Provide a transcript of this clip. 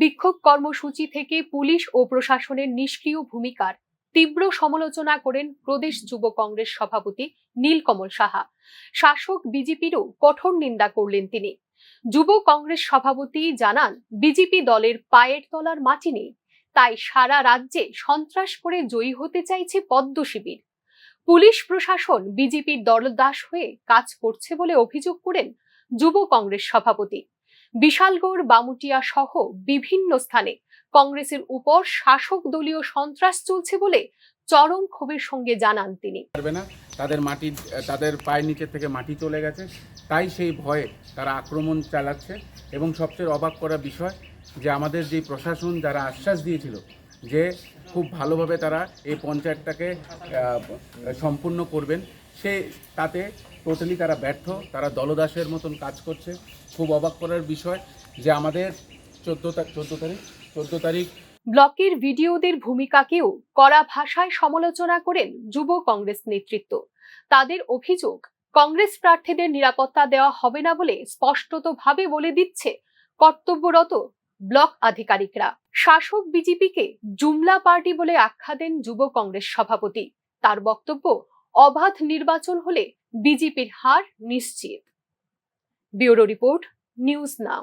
বিক্ষোভ কর্মসূচি থেকে পুলিশ ও প্রশাসনের নিষ্ক্রিয় ভূমিকার তীব্র সমালোচনা করেন প্রদেশ যুব কংগ্রেস সভাপতি নীলকমল সাহা। শাসক বিজেপিরও কঠোর নিন্দা করলেন তিনি। যুব কংগ্রেস সভাপতি জানান, বিজেপি দলের পায়ের তলার মাটি নেই, তাই সারা রাজ্যে সন্ত্রাস করে জয়ী হতে চাইছে পদ্ম শিবির। পুলিশ প্রশাসন বিজেপির দলদাস হয়ে কাজ করছে বলে অভিযোগ করেন যুব কংগ্রেস সভাপতি। বিশালগড়, বামুটিয়া সহ বিভিন্ন স্থানে কংগ্রেসের উপর শাসক দলীয় সন্ত্রাস চলছে বলে চরম ক্ষোভের সঙ্গে জানান তিনি। পারবে না। তাদের মাটি, তাদের পায়ের নিচে থেকে মাটি চলে গেছে। তাই সেই ভয়ে তারা আক্রমণ চালাচ্ছে। এবং সবচেয়ে অবাক করা বিষয় যে আমাদের যে প্রশাসন যারা আশ্বাস দিয়েছিল যে খুব ভালোভাবে তারা এই পঞ্চায়েতটাকে সম্পূর্ণ করবেন সে তাতে টোটালি তারা ব্যর্থ, তারা দলদাসের মতন কাজ করছে। খুব অবাক করার বিষয় যে আমাদের চোদ্দ চোদ্দ তারিখ চোদ্দ তারিখ ব্লকের ভিডিওদের ভূমিকাকেও কড়া ভাষায় সমালোচনা করেন যুব কংগ্রেস নেতৃত্ব। তাদের অভিযোগ, কংগ্রেস প্রার্থীদের নিরাপত্তা দেওয়া হবে না বলে স্পষ্টতভাবে বলে দিচ্ছে কর্তব্যরত ব্লক আধিকারিকরা। শাসক বিজেপিকে জুমলা পার্টি বলে আখ্যা দেন যুব কংগ্রেস সভাপতি। তার বক্তব্য অবাধ নির্বাচন হলে বিজেপির হার নিশ্চিত। Bureau report news now.